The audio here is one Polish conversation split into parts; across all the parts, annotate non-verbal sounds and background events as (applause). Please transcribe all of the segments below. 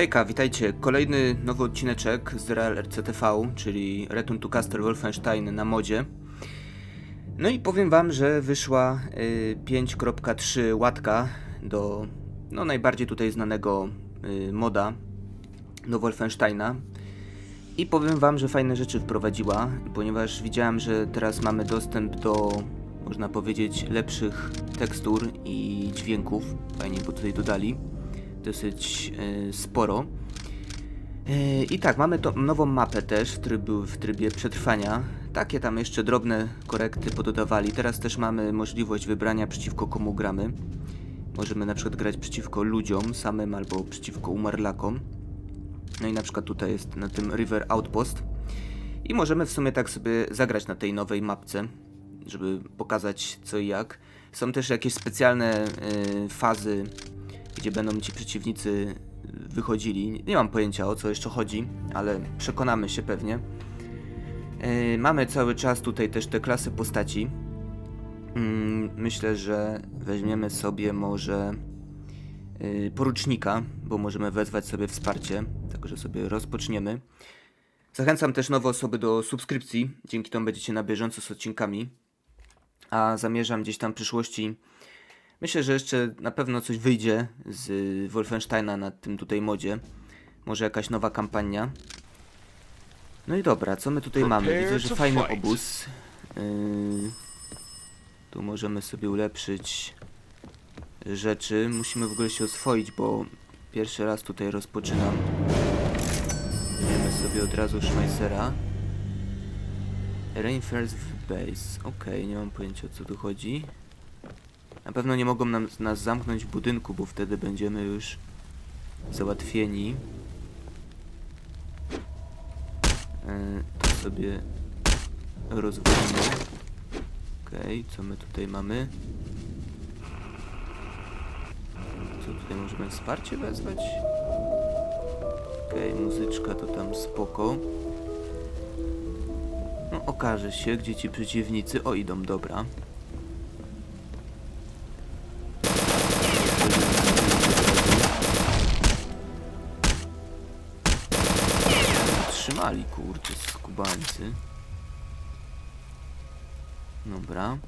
Hejka, witajcie. Kolejny nowy odcineczek z Real RCTV, czyli Return to Castle Wolfenstein na modzie. No i powiem wam, że wyszła y, 5.3 łatka do no, najbardziej tutaj znanego y, moda do Wolfensteina. I powiem wam, że fajne rzeczy wprowadziła, ponieważ widziałem, że teraz mamy dostęp do, można powiedzieć, lepszych tekstur i dźwięków. Fajnie, bo tutaj dodali dosyć e, sporo. E, I tak, mamy to, nową mapę też w, trybu, w trybie przetrwania. Takie tam jeszcze drobne korekty pododawali. Teraz też mamy możliwość wybrania przeciwko komu gramy. Możemy na przykład grać przeciwko ludziom samym albo przeciwko umarlakom. No i na przykład tutaj jest na tym River Outpost. I możemy w sumie tak sobie zagrać na tej nowej mapce, żeby pokazać co i jak. Są też jakieś specjalne y, fazy, gdzie będą ci przeciwnicy wychodzili. Nie mam pojęcia o co jeszcze chodzi, ale przekonamy się pewnie. Yy, mamy cały czas tutaj też te klasy postaci. Mm, myślę, że weźmiemy sobie może yy, porucznika, bo możemy wezwać sobie wsparcie, także sobie rozpoczniemy. Zachęcam też nowe osoby do subskrypcji, dzięki temu będziecie na bieżąco z odcinkami. A zamierzam gdzieś tam w przyszłości Myślę, że jeszcze na pewno coś wyjdzie z Wolfensteina na tym tutaj modzie. Może jakaś nowa kampania. No i dobra, co my tutaj mamy? Widzę, że fajny obóz. Yy, tu możemy sobie ulepszyć rzeczy. Musimy w ogóle się oswoić, bo pierwszy raz tutaj rozpoczynam. Weźmiemy sobie od razu Schmeissera. Reinforced Base. Okej, nie mam pojęcia o co tu chodzi. Na pewno nie mogą nam, nas zamknąć w budynku, bo wtedy będziemy już załatwieni. E, to sobie rozwalimy. Okej, co my tutaj mamy? Co tutaj możemy wsparcie wezwać? Okej, muzyczka to tam spoko. No okaże się, gdzie ci przeciwnicy... O, idą, dobra. Trzymali, kurczę, skubańcy. Dobra.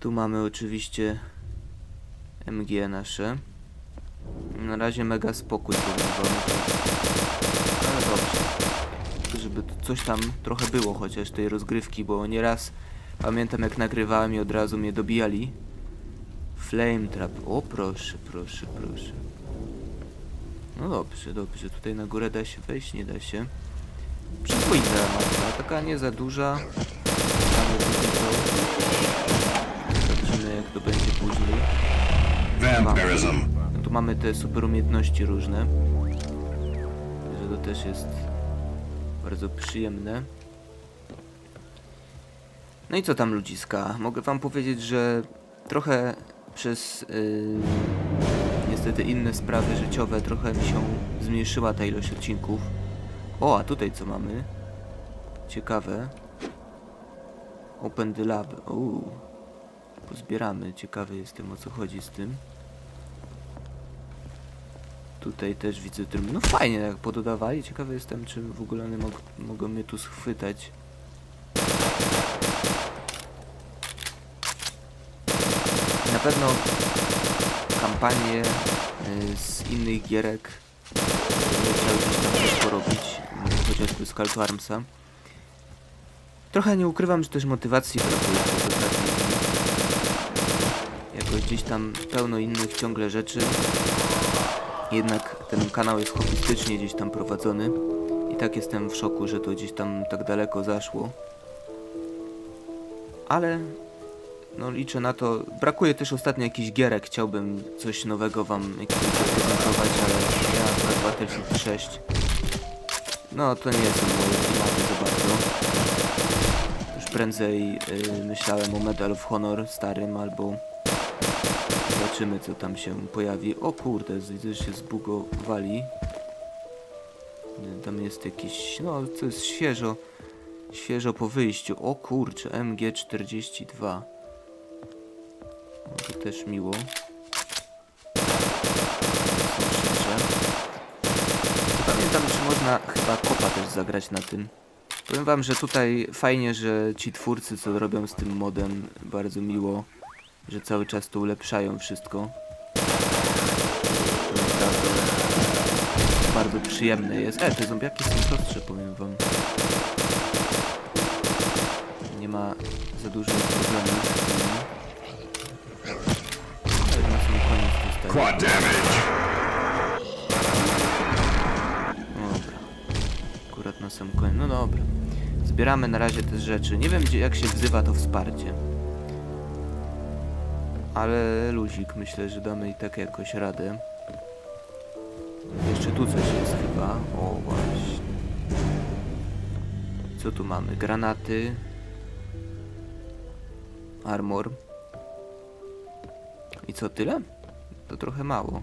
Tu mamy oczywiście MG nasze. Na razie mega spokój Ale dobrze. Żeby coś tam trochę było chociaż tej rozgrywki, bo nieraz pamiętam jak nagrywałem i od razu mnie dobijali. Flame Trap. O proszę, proszę, proszę. No dobrze, dobrze. Tutaj na górę da się wejść, nie da się. Przyzwoita mapa, taka nie za duża. Zobaczymy jak to będzie później. Vampirism. No tu mamy te super umiejętności różne. Że to też jest bardzo przyjemne. No i co tam ludziska? Mogę wam powiedzieć, że trochę przez yy, niestety inne sprawy życiowe trochę mi się zmniejszyła ta ilość odcinków. O, a tutaj co mamy? Ciekawe. Open the lab. Uuu. Pozbieramy. Ciekawy jestem o co chodzi z tym. Tutaj też widzę tryb. No fajnie jak pododawali. Ciekawy jestem, czy w ogóle one mog mogą mnie tu schwytać. Na pewno kampanie y, z innych gierek chciał gdzieś tam też porobić, y, chociażby z Call to Armsa. Trochę nie ukrywam, że też motywacji brakuje dni. Jakoś gdzieś tam pełno innych ciągle rzeczy. Jednak ten kanał jest hobbystycznie gdzieś tam prowadzony. I tak jestem w szoku, że to gdzieś tam tak daleko zaszło. Ale no liczę na to. Brakuje też ostatnio jakichś gierek. Chciałbym coś nowego wam jakiegoś zaprezentować, ale ja akurat Battlefield 6. No to nie są moje klimaty za bardzo. Już prędzej yy, myślałem o Medal of Honor starym albo zobaczymy co tam się pojawi. O kurde, widzę, że się zbugowali. Tam jest jakiś, no to jest świeżo, świeżo po wyjściu. O kurczę, MG42. To też miło. Są szybsze. można chyba kopa też zagrać na tym. Powiem wam, że tutaj fajnie, że ci twórcy, co robią z tym modem, bardzo miło, że cały czas to ulepszają wszystko. Naprawdę bardzo przyjemne jest. E, te zombiaki są prostsze, powiem wam. Nie ma za dużo problemów Quad damage. Dobra. Akurat na sam koniec. No dobra. Zbieramy na razie te rzeczy. Nie wiem gdzie, jak się wzywa to wsparcie. Ale luzik, myślę, że damy i tak jakoś radę. Jeszcze tu coś jest chyba. O właśnie. Co tu mamy? Granaty. Armor. I co, tyle? To trochę mało.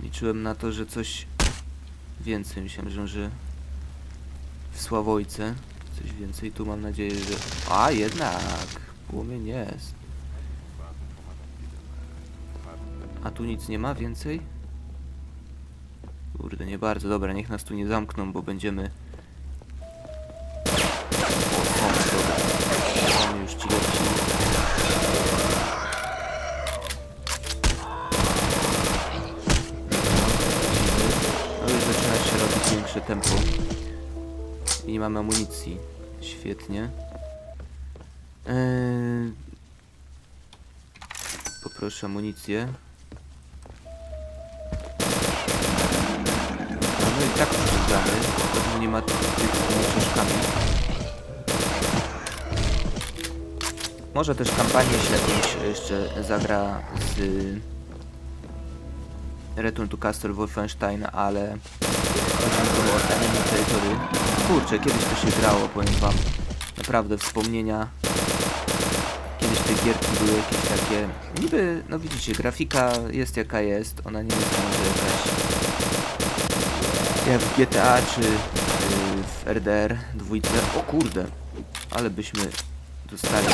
Liczyłem na to, że coś więcej. Myślałem, że, że w Sławojce coś więcej. Tu mam nadzieję, że... A, jednak! Płomień jest. A tu nic nie ma więcej? Kurde, nie bardzo. Dobra, niech nas tu nie zamkną, bo będziemy... mamy amunicji. Świetnie. Eee... Poproszę amunicję. No i tak przeczytamy. Pewnie nie ma tych z książkami. Może też kampanię się jakąś jeszcze zagra z Return to Castle Wolfenstein, ale chodzi mi tu o ostatnie terytory. Kurczę, kiedyś to się grało, powiem wam. Naprawdę wspomnienia. Kiedyś te gierki były jakieś takie... Niby, no widzicie, grafika jest jaka jest. Ona nie jest może jakaś... Jak w GTA czy y, w RDR dwójce. O kurde, ale byśmy dostali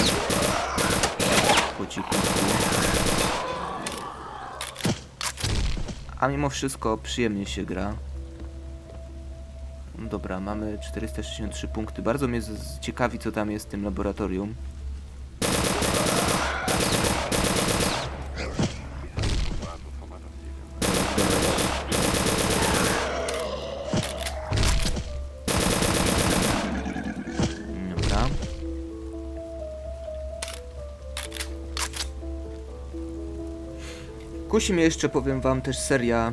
po cichutku. A mimo wszystko przyjemnie się gra. Dobra, mamy 463 punkty. Bardzo mnie ciekawi, co tam jest w tym laboratorium. Dobra. Kusi mnie jeszcze, powiem wam, też seria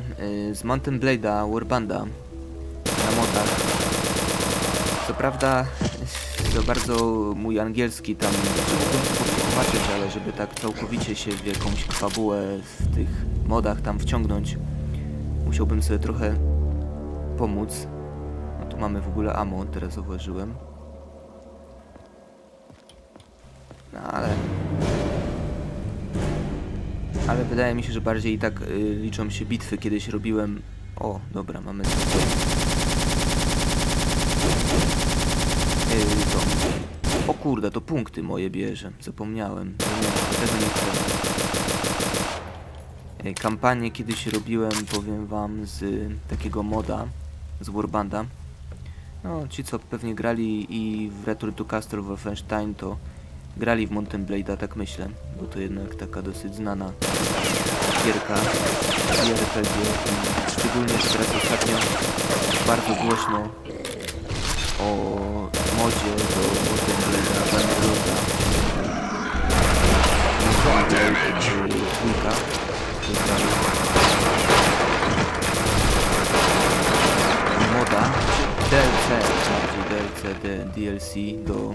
y, z Mountain Blade'a Warbanda prawda za bardzo mój angielski tam przetłumaczyć, ale żeby tak całkowicie się w jakąś fabułę w tych modach tam wciągnąć, musiałbym sobie trochę pomóc. No tu mamy w ogóle ammo, teraz zauważyłem. No ale... Ale wydaje mi się, że bardziej i tak y, liczą się bitwy. Kiedyś robiłem... O, dobra, mamy... O kurde, to punkty moje bierze. Zapomniałem. Nie, tego nie chcę. Kampanię kiedyś robiłem, powiem wam, z takiego moda, z Warbanda. No, ci co pewnie grali i w Return to Castle Wolfenstein, to grali w Mountain Blade'a, tak myślę, bo to jednak taka dosyć znana gierka i RPG. Szczególnie teraz ostatnio bardzo głośno o Blade'a Bannerlorda. Quad damage. Dwójka. Pozdrawiam. Moda. DLC, bardziej DLC, D- DLC do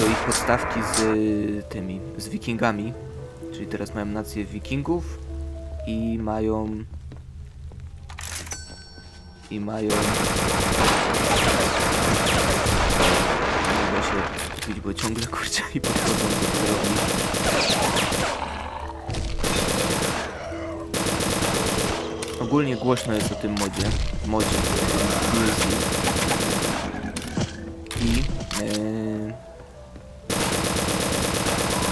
do ich podstawki z y, tymi, z wikingami. Czyli teraz mają nację wikingów i mają i mają nie mogę skupić, bo ciągle kurczę mi podchodzą do drogi. Ogólnie głośno jest o tym modzie, modzie. I yy,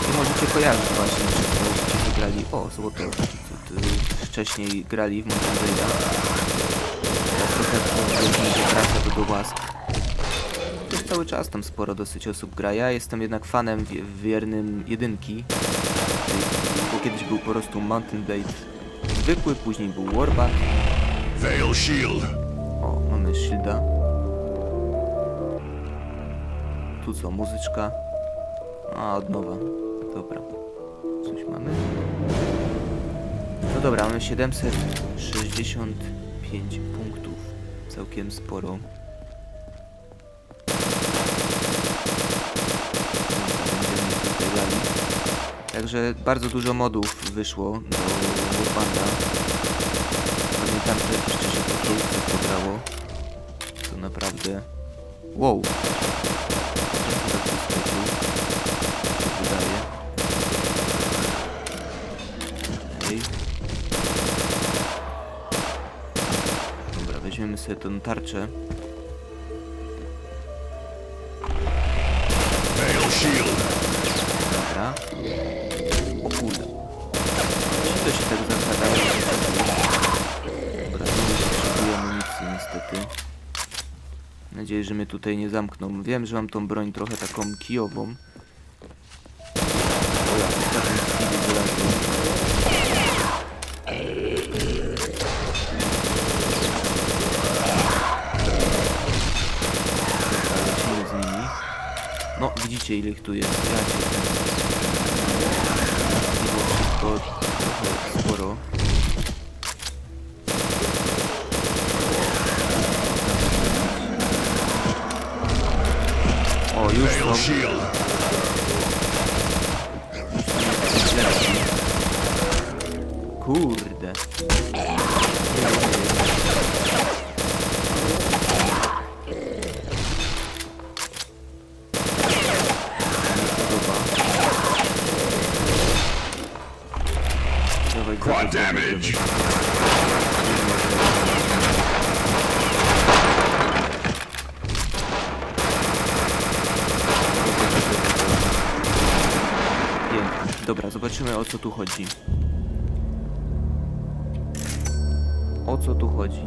i możecie kojarzyć właśnie, że ci wygrali. O, to, wcześniej grali w Mountain. Teraz trochę to do łask. Cały czas tam sporo dosyć osób gra. Ja jestem jednak fanem wie- wiernym jedynki. Bo kiedyś był po prostu Mountain Blade zwykły, później był Warband. Veil shield. O, mamy shielda. Tu co, muzyczka? A, od nowa. Dobra. Coś mamy? No dobra, mamy 765 punktów. Całkiem sporo. Także bardzo dużo modów wyszło do Urbanda. Pamiętam, że jeszcze się po trójce pograło. To naprawdę... Wow! Weźmiemy sobie tą tarczę. Shield. Tutaj nie zamkną. Wiem, że mam tą broń trochę taką kijową. O ja, z nimi. No, widzicie ile ich tu jest. Ja cię Było wszystko sporo. Shield. Zobaczymy o co tu chodzi. O co tu chodzi?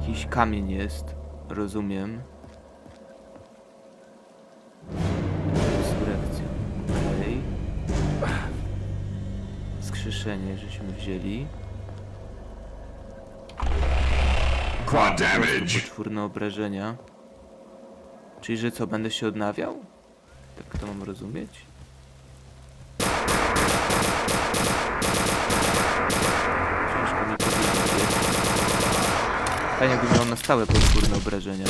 Jakiś kamień jest, rozumiem. Resurrekcja. Okej. Skrzeszenie żeśmy wzięli. Quad damage. Poczwórne obrażenia. Czyli, że co, będę się odnawiał? Tak to mam rozumieć? Ciężko mi powiedzieć. Fajnie jakby miał na stałe podwórne obrażenia.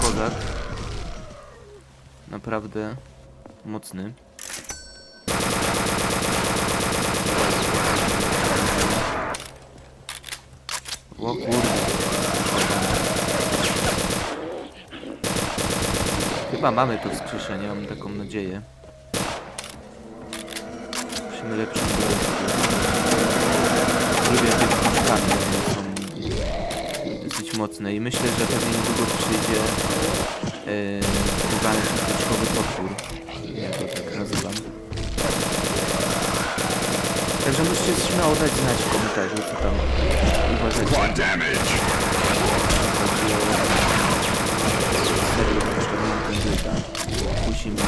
Kozak. Naprawdę mocny. O kurde. Chyba mamy to wskrzeszenie, mam taką nadzieję. Musimy lepszą. Lubię te kruczkami, one są dosyć mocne i myślę, że pewnie niedługo przyjdzie yy, używany kruczkowy potwór. Ja go tak nazywam. Także musicie śmiało dać znać w komentarzu, co tam uważacie. Quad damage. Chodzi o serię na przykład Mountain Blade'a. Musi mnie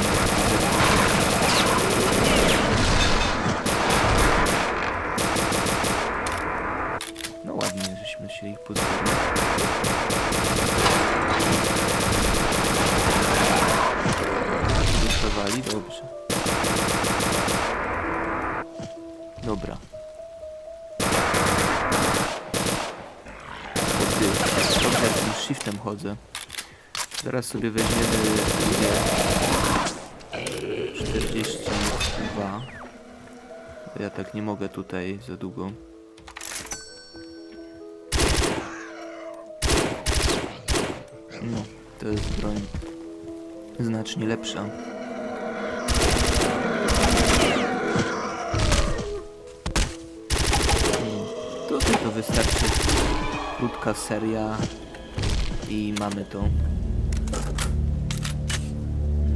ich pozbyli. Dostawali, dobrze. Dobra. Jak tym shiftem chodzę. Zaraz sobie weźmiemy dwie. 42. Ja tak nie mogę tutaj za długo. No, to jest broń znacznie lepsza. No, Tutaj to wystarczy krótka seria i mamy to.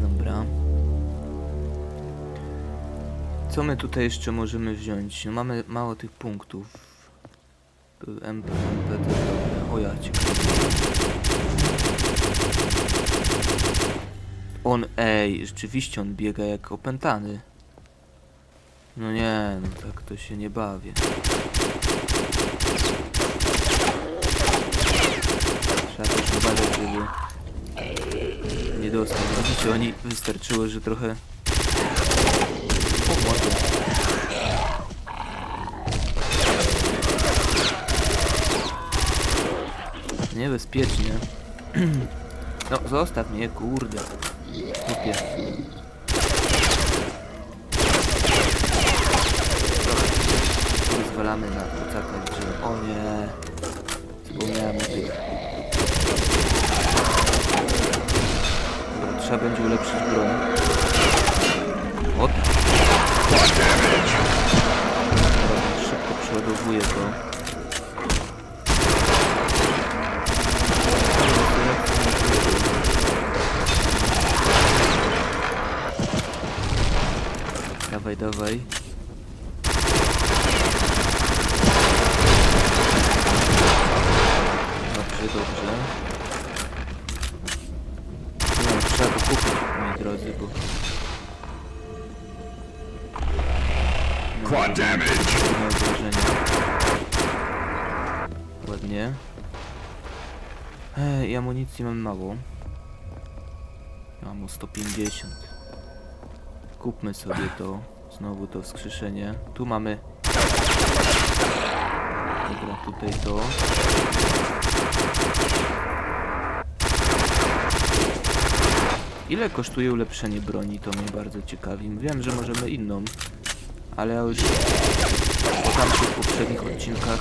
Dobra. Co my tutaj jeszcze możemy wziąć? No mamy mało tych punktów. MP, MP, to dobra. O ja cię. On, ej, rzeczywiście on biega jak opętany. No nie, no tak to się nie bawię. Trzeba też uważać, żeby nie dostał. Widzicie, oni wystarczyło, że trochę... O, młody. Niebezpiecznie. (clears throat) No, zostaw mnie, kurde. Kupię. Pozwalamy na kucaka, że... O nie. Zapomniałem o tych. Trzeba będzie ulepszyć broń. O tak. Szybko przeładowuję to. Dawaj, dawaj. Dobrze, dobrze. Nie wiem, trzeba to kupić, moi drodzy, bo... Quad damage. Trudne obrażenia. Ładnie. Ej, amunicji mam mało. Mam o 150. Kupmy sobie to. Znowu to wskrzeszenie. Tu mamy... Dobra, tutaj to. Ile kosztuje ulepszenie broni? To mnie bardzo ciekawi. Wiem, że możemy inną, ale ja już po tamtych poprzednich odcinkach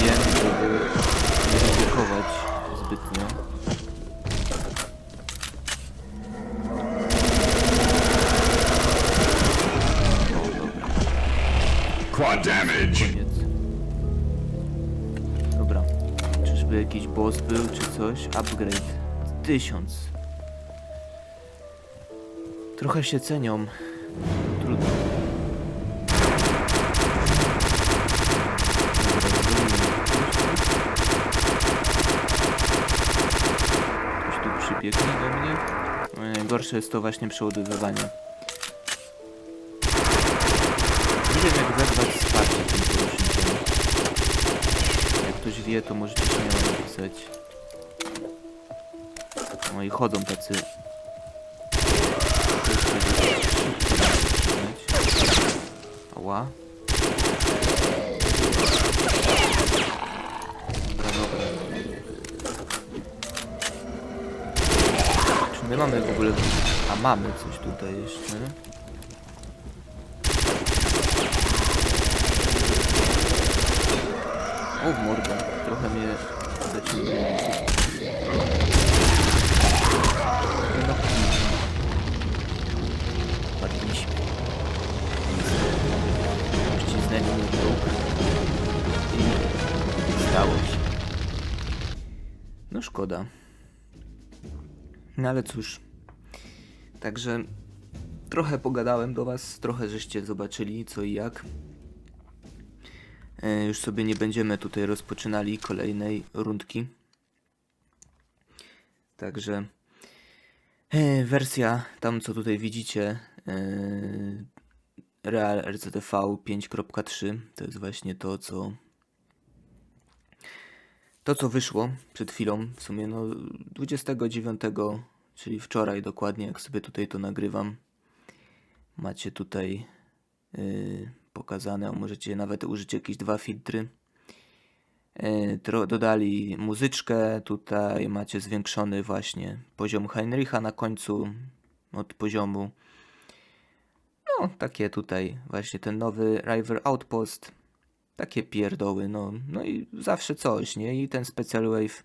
wiem, żeby nie ryzykować zbytnio. Damage. Koniec. Dobra. Czyżby jakiś boss był, czy coś? Upgrade. Tysiąc. Trochę się cenią. Trudno. Ktoś tu przybiegnie do mnie. Najgorsze jest to właśnie przeładowywanie. To możecie śmiało napisać. No i chodzą tacy... Ała. Dobra, dobra. Czy my mamy w ogóle... A mamy coś tutaj jeszcze. O w mordę, trochę mnie zaciągnęło. No. Padliśmy. Uścisnęli mnie bruk. I się. No szkoda. No ale cóż. Także trochę pogadałem do was, trochę żeście zobaczyli co i jak. E, Już sobie nie będziemy tutaj rozpoczynali kolejnej rundki. Także e, wersja, tam co tutaj widzicie, e, Real RCTV 5.3 to jest właśnie to, co to, co wyszło przed chwilą, w sumie no 29, czyli wczoraj dokładnie, jak sobie tutaj to nagrywam. Macie tutaj pokazane, a możecie nawet użyć jakieś dwa filtry. Tro- dodali muzyczkę, tutaj macie zwiększony właśnie poziom Heinricha na końcu od poziomu. No, takie tutaj właśnie ten nowy River Outpost. Takie pierdoły, no. No i zawsze coś, nie? I ten Special Wave.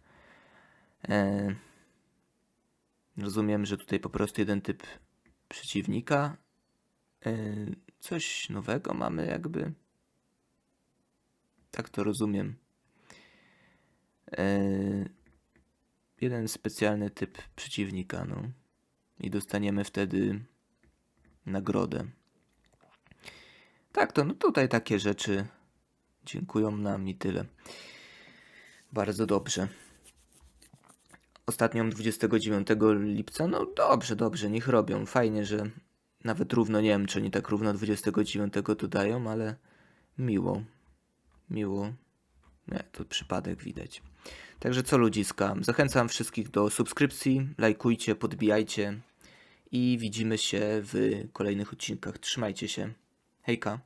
E, rozumiem, że tutaj po prostu jeden typ przeciwnika. E, coś nowego mamy jakby. Tak to rozumiem. E, jeden specjalny typ przeciwnika, no. I dostaniemy wtedy nagrodę. Tak, to no tutaj takie rzeczy dziękują nam i tyle. Bardzo dobrze. Ostatnią 29 lipca, no dobrze, dobrze, niech robią. Fajnie, że nawet równo, nie wiem, czy oni tak równo 29 dodają, ale miło. Miło. Nie, to przypadek widać. Także co ludziska, zachęcam wszystkich do subskrypcji, lajkujcie, podbijajcie i widzimy się w kolejnych odcinkach. Trzymajcie się. Hejka.